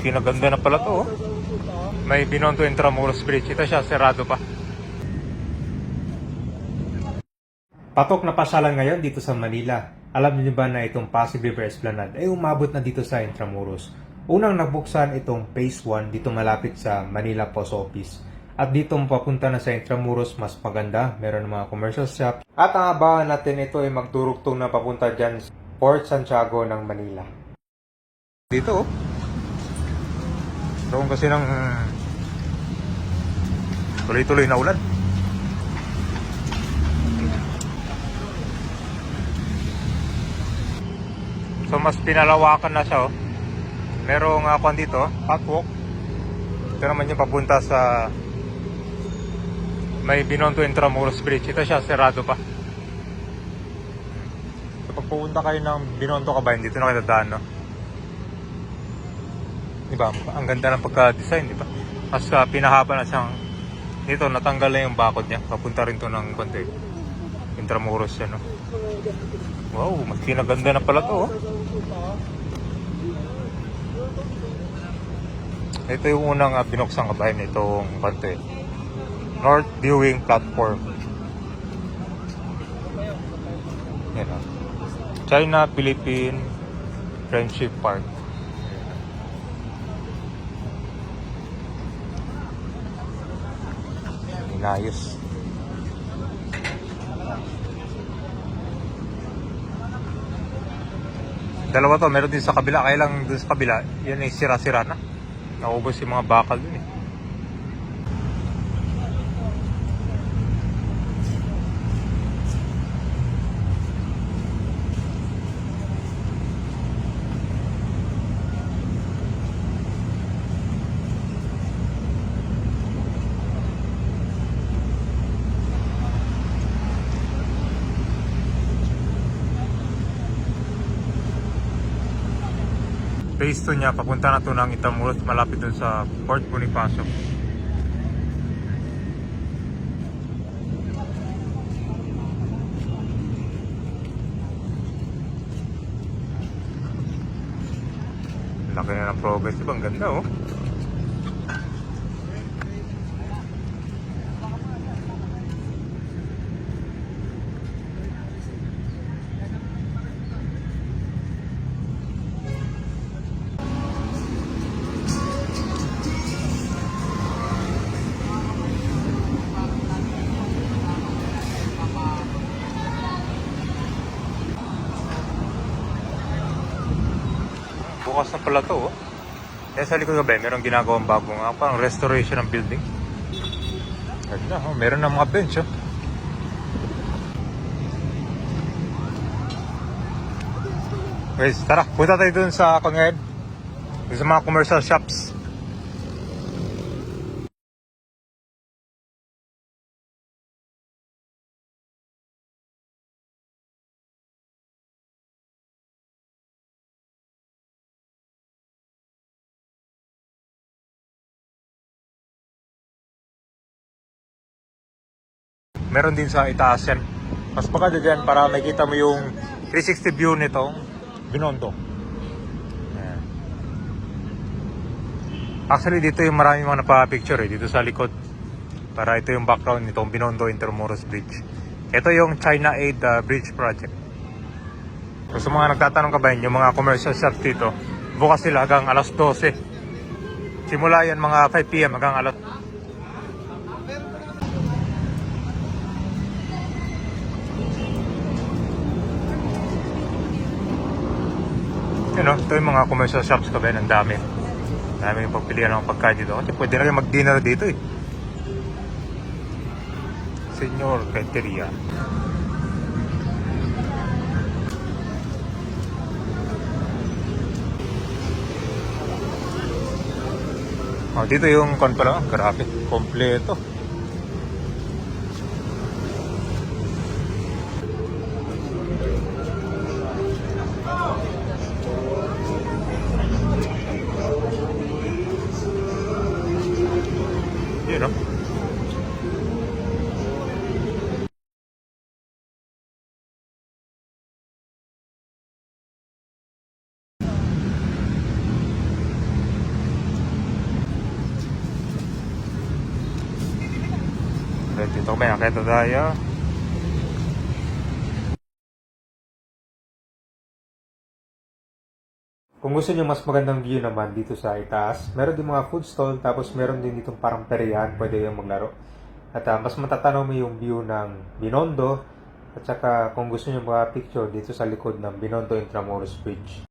kinaganda na pala to. Oh. May Binondo Intramuros Bridge. Ito siya, serado pa. Patok na pasyalan ngayon dito sa Manila. Alam niyo ba na itong Pasig River Esplanade ay umabot na dito sa Intramuros. Unang nagbuksan itong Phase 1 dito malapit sa Manila Post Office. At dito papunta na sa Intramuros mas maganda. Meron mga commercial shop. At ang abangan natin ito ay magdurugtong na papunta dyan Port Santiago ng Manila. Dito oh. Doon kasi ng tuloy-tuloy na ulan. So mas pinalawakan na siya oh. Merong uh, kwan dito, catwalk. Ito naman yung papunta sa may Binondo Intramuros Bridge. Ito siya, serado pa. So pag kayo ng Binondo Kabayan, dito na kayo dadaan, no? Diba? Ang ganda ng pagka-design, diba? Mas uh, pinahaba na siyang dito, natanggal na yung bakod niya. Papunta rin to ng konti. Intramuros siya, no? Wow, mas pinaganda na pala to, oh. Ito yung unang uh, binuksan kabayan itong konti. North Viewing Platform. Yan, oh. China, Philippine, Friendship Park. Inayos. Dalawa to, meron din sa kabila. Kaya lang dun sa kabila, yun ay sira-sira na. Naubos yung mga bakal dun eh. Phase 2 niya, papunta na to ng Itamuros, malapit dun sa Port Bonifacio. Laki na ng progress, diba? Ang ganda oh. Bukas na pala to oh. Kaya sa likod gabi, meron ginagawang bagong nga, parang restoration ng building. Ganda oh, meron ng mga bench oh. Guys, tara, punta tayo dun sa Kangayad. Sa mga commercial shops. Meron din sa itaas yan. Mas maganda dyan para makita mo yung 360 view nitong Binondo. Ayan. Actually, dito yung maraming mga napapicture eh, dito sa likod. Para ito yung background nitong Binondo Intermoros Bridge. Ito yung China Aid uh, Bridge Project. So, sa mga nagtatanong ka ba yun, yung mga commercial shops dito, bukas sila hanggang alas 12. Simula yan mga 5pm hanggang alas Know, ito yung mga commercial shops ka ba, ang dami. Dami yung pagpilian ng pagkain dito. Kasi pwede na kayo mag-dinner dito eh. Senyor Cafeteria. Oh, dito yung kon pala, grabe, kompleto. yun, no? Dito kaya, kaya tayo. Kung gusto niyo mas magandang view naman dito sa itaas, meron din mga food stall, tapos meron din ditong parang perihan, pwede yung maglaro. At ah, mas matatanaw mo yung view ng Binondo, at saka kung gusto niyo mga picture dito sa likod ng Binondo Intramuros Bridge.